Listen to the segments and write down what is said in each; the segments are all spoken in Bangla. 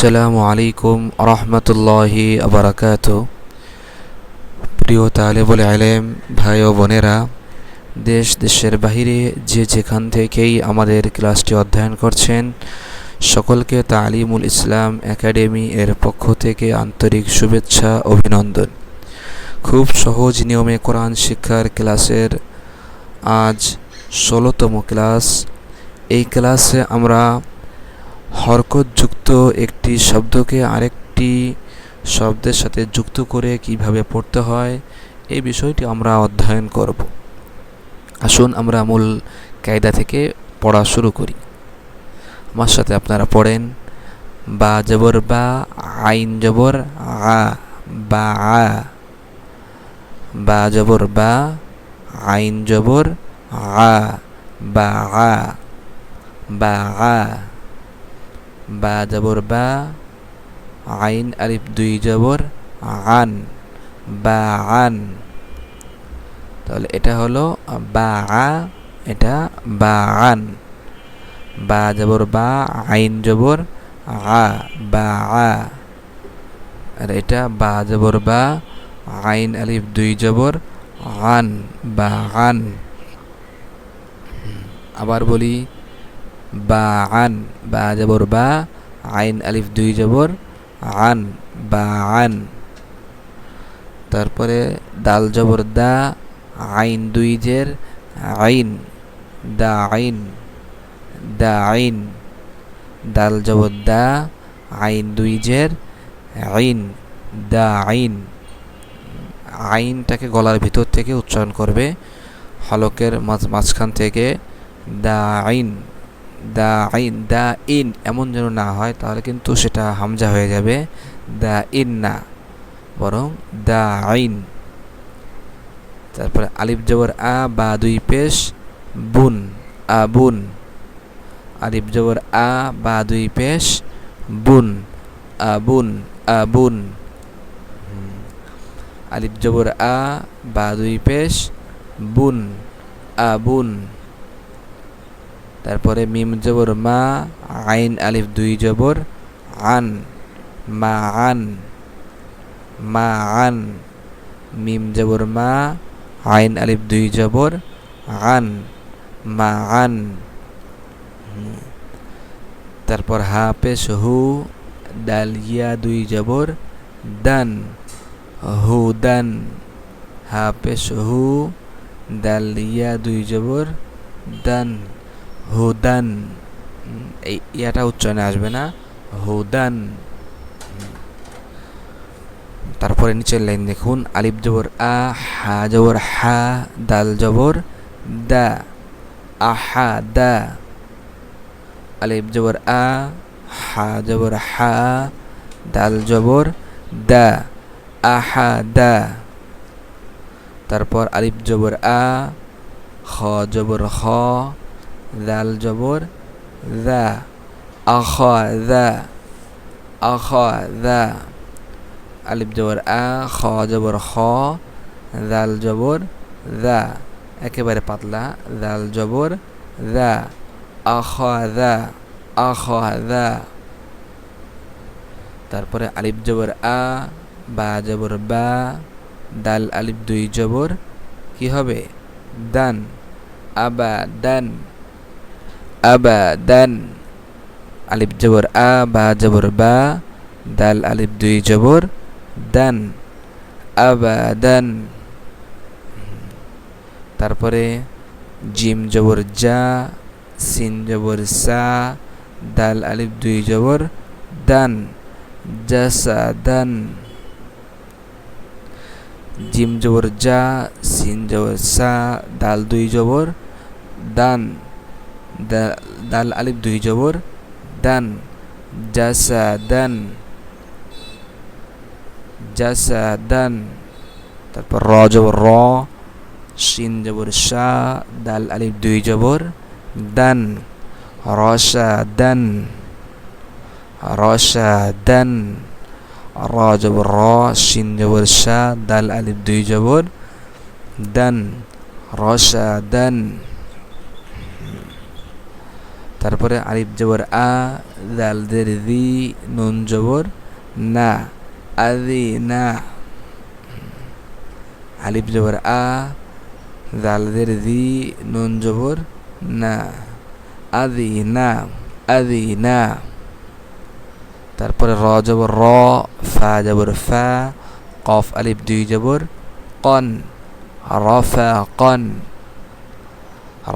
আসসালামু আলাইকুম রহমতুল্লাহি আবরাকাত। প্রিয় তালেবুল আলেম ভাই ও বোনেরা, দেশ দেশের বাহিরে যে যেখান থেকেই আমাদের ক্লাসটি অধ্যয়ন করছেন, সকলকে তালিমুল ইসলাম একাডেমি এর পক্ষ থেকে আন্তরিক শুভেচ্ছা, অভিনন্দন। খুব সহজ নিয়মে কোরআন শিক্ষার ক্লাসের আজ ষোলোতম ক্লাস। এই ক্লাসে আমরা হরকতযুক্ত একটি শব্দকে আরেকটি শব্দের সাথে যুক্ত করে কীভাবে পড়তে হয়, এই বিষয়টি আমরা অধ্যয়ন করব। আসুন আমরা মূল কায়দা থেকে পড়া শুরু করি। আমার সাথে আপনারা পড়েন, বা জবর বা আইন জবর, আ বা আ, বা জবর বা আইন জবর, আ বা আ বা আ। বা জবর বা, আইন আলিফ দুই জবর, আন, বা আন। তাহলে এটা হলো বা আ, এটা বা আন। বা জবর বা, আইন জবর, আ, বা আ। আর এটা বা জবর বা, আইন আলিফ দুই জবর, আন, বা আন। আবার বলি বা আন বা জবর বা, আইন, আলিফ, দুই জবর, আন বা আন তারপরে দাল, জবর, দা, আইন, দুই জের, আইন, দা আইন দা, আইন। দাল, জবর, দা, আইন, দুই জের, আইন, দা, আইন। আইনটাকে গলার ভিতর থেকে উচ্চারণ করবে হলকের মাঝখান থেকে দা, আইন। দা আইন দা ইন এমন যেন না হয়, তাহলে কিন্তু সেটা হামজা হয়ে যাবে। দা ইন না বরং দা আইন তারপরে আলিফ জবর আ, বা দুই পেশ, বুন, আবুন। আলিফ জবর আ, বা দুই পেশ, বুন আ আবুন। আবুন আলিফ জবর আ, বা দুই পেশ, বুন, আবুন। তারপরে মিম জবর, মা, আইন, আলিফ, দুই জবর, আন, মা আন মা, আন, মিম জবর, মা, আইন, আলিফ, দুই জবর, আন, মা, আন। তারপর হা, পেশ, হু, ডাল, ইয়া, দুই জবর, দান, হু, দান। হা, পেশ, হু, ডাল, ইয়া, দুই জবর, দান। হুদান, এই ইয়াটা উচ্চারণে আসবে না, হুদান। তারপরে নিচের লাইন দেখুন, আলিফ জবর আ, হা জবর হা, দাল জবর দা, আহা দা। আলিফ জবর আ, হা জবর হা, দাল জবর দা, আহা দা। তারপর আলিফ জবর আ খ জবর খ দাল জবর দা আখ দা আখ দা আলিফ জবর আ খ জবর খ দাল জবর দা একেবারে পাতলা দাল জবর দা আখ দা আখ দা তারপরে আলিফ জবর আ, বা জবর বা. দাল আলিফ দুই জবর, কি হবে? দান। আবা দান। আবাদান। আলিফ জবর আ, বা জবর বা, দাল আলিফ দুই জবর, দান। আবাদান। তারপরে জিম জবর যা সিন জবর সা, দাল আলিফ দুই জবর, দান। জাসা দান জিম জবর যা সিন জবর সা, দাল দুই জবর, দান। দাল আলিফ দুই জবর, দান জাসা দান জাসা দান তারপর র জবর র, শিন জবর শাহ দাল আলিফ দুই জবর, দান রসা দান রসা দান র জবর র, শিন জবর শাহ দাল আলিফ দুই জবর, দান রসা দান তারপরে আলিফ জবর আ দাল দের দি, নুন জবর না, আদি না। আলিফ জবর আ দাল দের দি, নুন জবর না, আদি না আদি না। তারপরে র জবর র, ফা জবর ফা, কফ আলিফ দুই জবর কন রফা কন।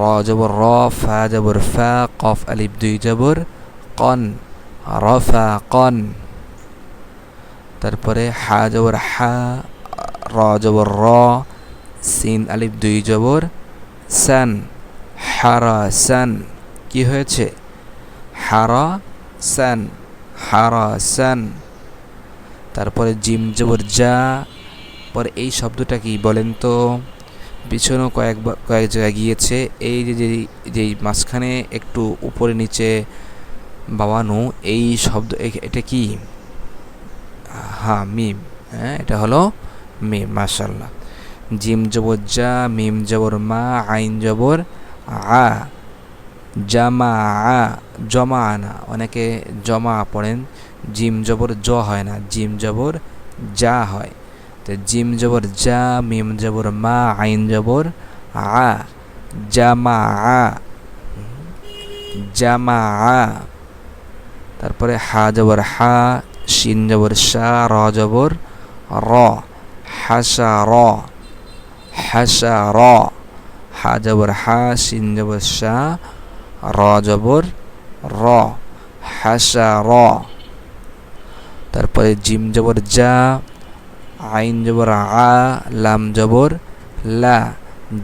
র জবর র, ফা জবর ফা, কফ আলিফ দুই জবর, কন রফা কন। তারপরে হা জবর হা, র জবর র, সিন আলিফ দুই জবর সান হারা সান কি হয়েছে? হারা সান হারা সান তারপরে জিম জবর যা পরে এই শব্দটা কি বলেন তো? পিছনেও কয়েকবার কয়েক জায়গায় গিয়েছে। এই যে যেই মাঝখানে একটু উপরে নিচে বাবানো, এই শব্দ এটা কি? হ্যাঁ মিম। হ্যাঁ এটা হলো মিম মাশাল্লাহ জিম জবর যা মিম জবর মা, আইন জবর আ, জামা আ, জমা আনা অনেকে জমা পড়েন। জিম জবর জ হয় না, জিম জবর যা হয়। তো জিম জবর যা মিম জবর মা, আইন জবর আ, জামা আ জামা আ। তারপরে হা জবর হা, শিন জবর শা, র জবর র, হাসা র হাসা র। হা জবর হা, শিন জবর শা, র জবর র, হাসা র। তারপরে জিম জবর যা আইন জবর আ লাম জবর, লা,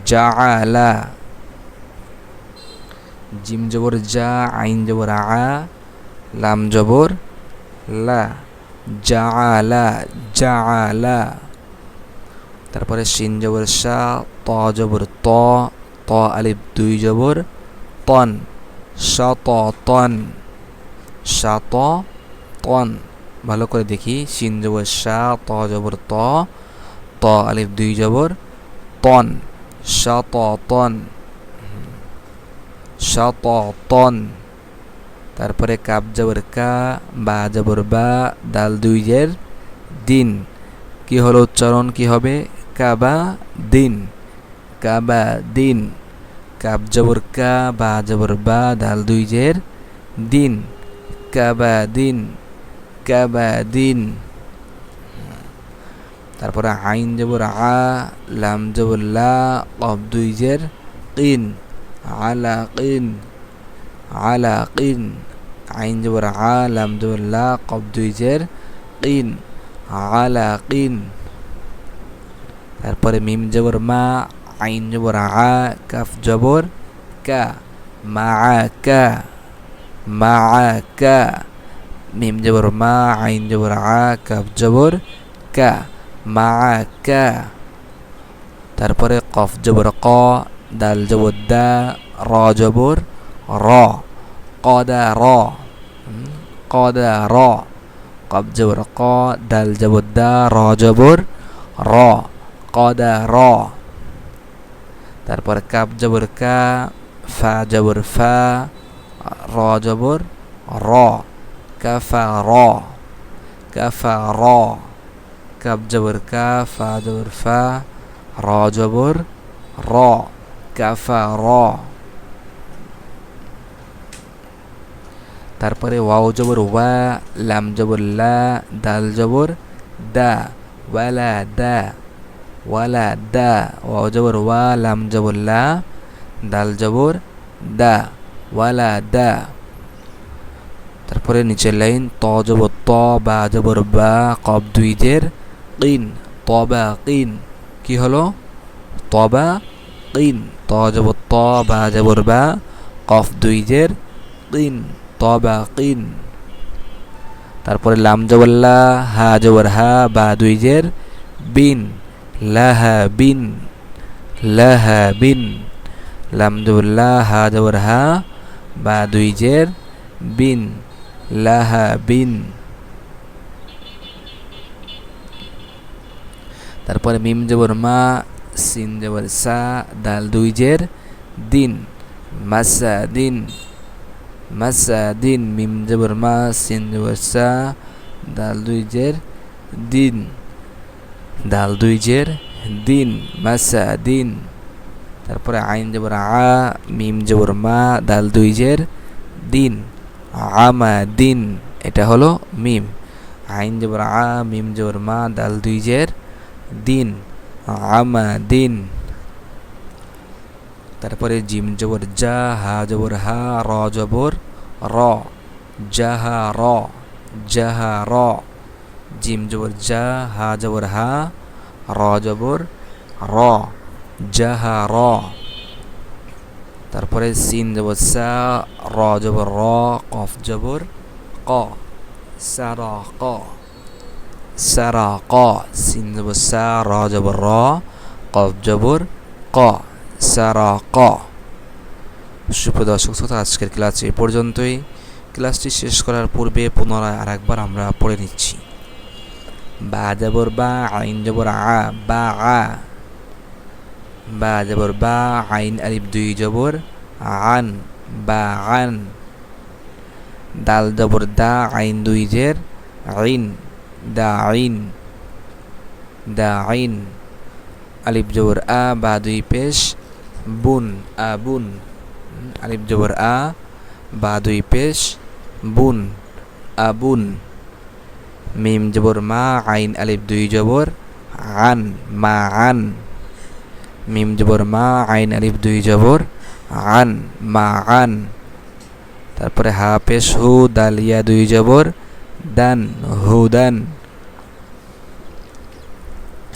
জা লা। জিম জবর যা আইন জবর আ লাম জবর, লা, জা লা জা লা। তারপরে সিন জবর শা ত জবর ত ত আলিফ দুই জবর, তন শত তন শত তন। ভালো করে দেখি। শিন জবর শা ত জবর ত ত আলিফ দুই জবর, তন শত তন তারপরে কাপ জবর কা, বা জবর বা, দাল দুই জের, দিন। কি হলো উচ্চারণ, কি হবে? কাবা দিন। কাবা দিন। কাব জবর কা, বা জবর বা, দাল দুই জের, দিন। কাবা দিন। কাবা দিন তারপরে আইন জবর আ লাম জবর লা কব দুই জের, কিন আলা কিন আলা কিন আইন জবর আ লাম জবর লা কব দুই জের, কিন আলা কিন তারপরে মিম জবর মা, আইন জবর আ, কাফ জবর, কা, মা কা মা কা। মিম জবর মা আইন জবর আ কাফ জবর কা মা কা তারপরে কফ জবর ক দাল জবর দা র জবর র কদা র কদা র কফ জবর ক দাল জবর দা র জবর র কদা র তারপরে কাপ জবর কা ফা জবর ফা র জবর র কাফা র কাফা র কাপ জবর কা ফা জবর ফা র জবর র কাফা র তারপরে ওয়াও জবর ওয়া লাম জবর লা দাল জবর দা ওয়ালা দা ওয়ালা দা ওয়াও জবর ওয়া লাম জবর লা দাল জবর দা ওয়ালা দা তারপরে নিচের লাইন, ত জবর ত, বা জবর বা কব দুই জের কিন তবা কিন। কি হলো? তবা কিন, ত জবর ত, বা জবর বা, কফ দুই জের কিন তবা কিন। তারপরে লাম জবল্লা হা জবর হা, বা দুই জের বিন লাহা বিন লাহা বিন। লাম জবল্লা হা জবর হা, বা দুই জের বিন। লাহা বিন। তারপরে মিম জবর মা, সিন জবর সা, দাল দুই জের, দিন, মাসা দিন মাসাদিন মিম জবর মা, সিন জবর সা, দাল দুই জের, দিন, দাল দুই জের, দিন মাসাদিন তারপরে আইন জবর আ, মিম জবর মা, দাল দুই জের, দিন। আমা দিন এটা হলো মিম। আইন জবর আ, মিম জবর মা, দাল দুই জের, দিন আমা দিন তারপরে জিম জবর যা হা জবর হা, র জবর র জাহা র জাহা র। জিম জবর যা হা জবর হা, র জবর র জাহা র। তারপরে সিন জবর সা, র জবর র, কফ জবর ক। সারা ক। সারা ক। সিন জবর সা, র জবর র, কফ জবর ক। সারা ক। সুপ্রদর্শক শ্রোতা, আজকের ক্লাস এ পর্যন্তই। ক্লাসটি শেষ করার পূর্বে পুনরায় আর একবার আমরা পড়ে নিচ্ছি। বা জবর বা আইন জবর আ, বা, আ। বা জবর বা আইন আলিফ দুই জবর আন বা আন দাল জবর দা আইন দুই জের আইন দা আইন দা আইন আলিফ জবর আ বা দুই পেশ বুন আবুন আলিফ জবর আ বা দুই পেশ বুন আবুন মিম জবর মা আইন আলিফ দুই জবর আন মা আন মিম জবর মা আইন আলিফ দুই জবর আন মা আন তারপরে হা পেশ হু দালিয়া দুই জবর দান হুদান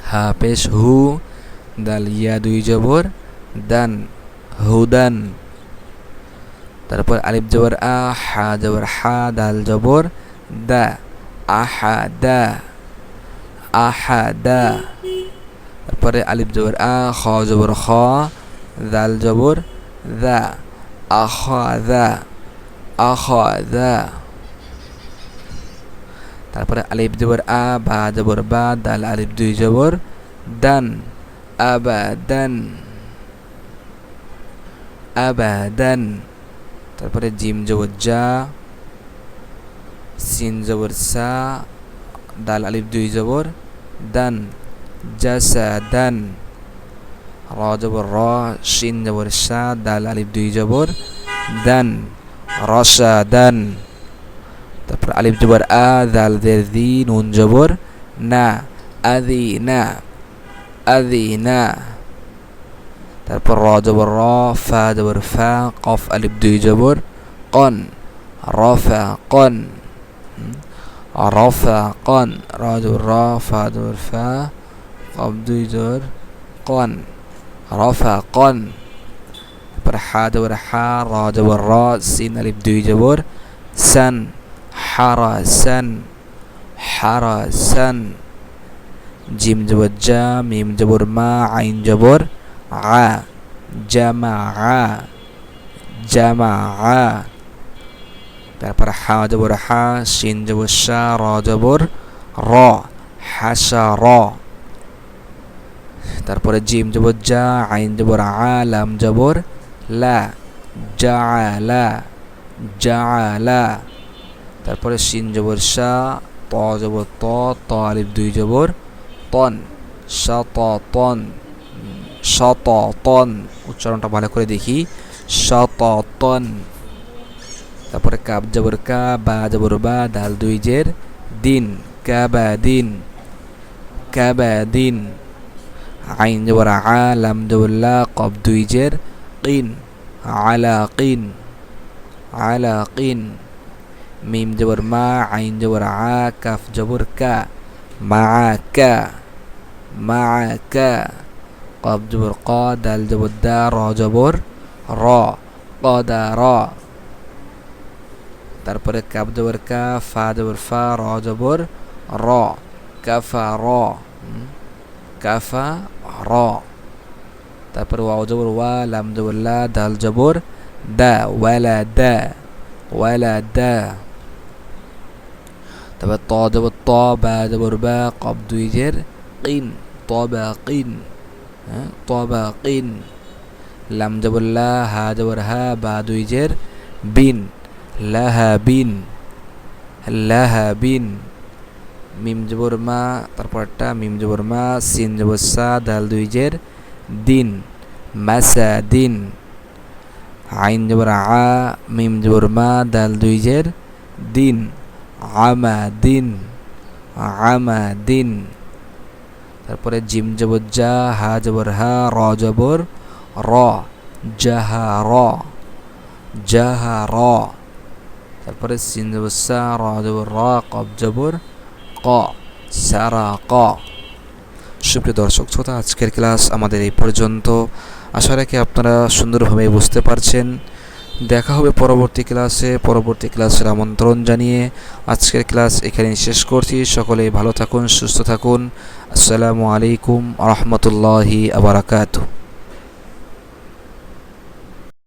হা পেশ হু দালিয়া দুই জবর দান হুদান তারপর আলিফ জবর আ হা জবর হা দাল জবর দা আহা দা আহা দা তারপরে আলিফ জবর আ, খ জবর খ, দাল জবর দা আখ দা আখ দা। তারপরে আলিফ জবর আ, বা জবর বা, দাল আলিফ দুই জবর, দান, আবাদান আবাদান। তারপরে জিম জবর যা সিন জবর সা, দাল আলিফ দুই জবর, দান। জাসাদান র জবর র শিন জবর সা দাল আলিফ দুই জবর দান রসাদান তারপর আলিফ জবর আ দাল দের দি নুন জবর না আদি না আদি না তারপর র জবর র ফা জবর ফা কফ আলিফ দুই জবর কন রফা কন রফা কন র জবর র ফা জবর ফা কফ দুই জবর কন রফা কন তারপর হা জবর হা র জবর র সিন আলিফ দুই জবর সান হারাসান হারাসান জিম জবর জা মিম জবর মা আইন জবর আ জামা আ জামা আ তারপর হা জবর হা শিন জবর শা র জবর র হাসা র তারপরে জিম জবর যা আইন জবর আলাম লাম জবর, লা, জা লা জা, লা। তারপরে সিন জবর শা ত জবর ত ত আলিফ দুই জবর, তন শত তন শত তন। উচ্চারণটা ভালো করে দেখি। শত তন। তারপরে কাব জবর কা, বা জবর বা দাল দুই জের, দিন, কাবা দিন কাবা দিন। আইন জবর আ লাম জবর লা কব দুই জের কিন আলা কিন আলা কিন মিম জবর মা আইন জবর আ কাফ জবর কা মা কা মা কা কব জবর ক দাল জবর দা র জবর র কদা র তারপরে কাব জবর কা ফা জবর ফা র জবর র কাফা র কাফা র তারপরে ওয়াও জবর ওয়া লাম জবর লা দাল জবর দা ওয়ালা দা ওয়ালা দা তারপর ত জবর ত বা জবর বা কব দুই জের কিন ত বা কিন হ্যাঁ ত বা কিন লাম জবর লা হা জবর হা বা দুই জের বিন লাহাবিন লাহাবিন মিম জবর মা তারপরটা মিম জবর সিন জবর সা দাল দুই জের দিন মাসা দিন আইন জবর আ মিম জবর দাল দুই জের দিন আমা দিন আমা দিন তারপরে জিম জবর হা জবর হা, র জবর র, জাহা র জাহা র। তারপরে সিন জবর সা র জবর র কব জবর ক সারা ক সুপ্রিয় দর্শক, শ্রোতা, আজকের ক্লাস আমাদের এই পর্যন্ত। আশা রাখি আপনারা সুন্দরভাবে বুঝতে পারছেন। দেখা হবে পরবর্তী ক্লাসে, পরবর্তী ক্লাসের আমন্ত্রণ জানিয়ে আজকের ক্লাস এখানে শেষ করছি। সকলে ভালো থাকুন, সুস্থ থাকুন। আসসালামু আলাইকুম রহমতুল্লাহি আবরাকাতু